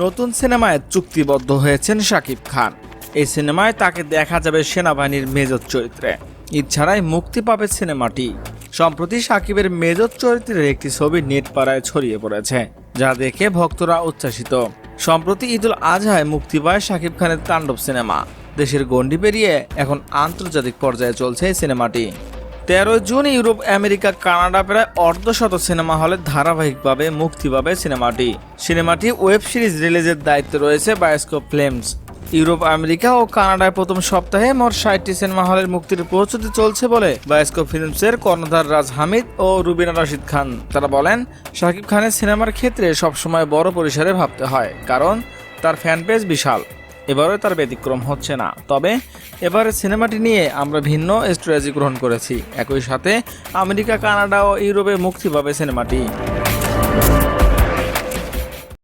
নতুন সিনেমায় চুক্তিবদ্ধ হয়েছেন শাকিব খান। এই সিনেমায় তাকে দেখা যাবে সেনাবাহিনীর মেজর চরিত্রে। ছাড়াই মুক্তি পাবে সিনেমাটি। সম্প্রতি শাকিবের মেজর চরিত্রের একটি ছবি নেট পাড়ায় ছড়িয়ে পড়েছে, যা দেখে ভক্তরা উচ্ছ্বাসিত। সম্প্রতি ঈদুল আজহায় মুক্তি পায় শাকিব খানের তাণ্ডব সিনেমা। দেশের গণ্ডি পেরিয়ে এখন আন্তর্জাতিক পর্যায়ে চলছে এই সিনেমাটি। তেরোই জুন ইউরোপ, আমেরিকা, কানাডা প্রায় অর্ধশত সিনেমা হলে ধারাবাহিকভাবে মুক্তি পাবে সিনেমাটি। সিনেমাটি ওয়েব সিরিজ রিলিজের দায়িত্বে রয়েছে বায়োস্কোপ ফিল্মস। ইউরোপ, আমেরিকা ও কানাডায় প্রথম সপ্তাহে মোট ষাটটি সিনেমা হলের মুক্তির প্রস্তুতি চলছে বলে বায়োস্কোপ ফিল্মসের কর্ণধার রাজ হামিদ ও রুবিনা রশিদ খান। তারা বলেন, শাকিব খানের সিনেমার ক্ষেত্রে সবসময় বড় পরিসরে ভাবতে হয়, কারণ তার ফ্যান পেজ বিশাল। এবারে তার ব্যতিক্রম হচ্ছে না। তবে এবারে সিনেমাটি নিয়ে আমরা ভিন্ন স্ট্র্যাটেজি গ্রহণ করেছি। একই সাথে আমেরিকা, কানাডা ও ইউরোপে মুক্তি পাবে সিনেমাটি।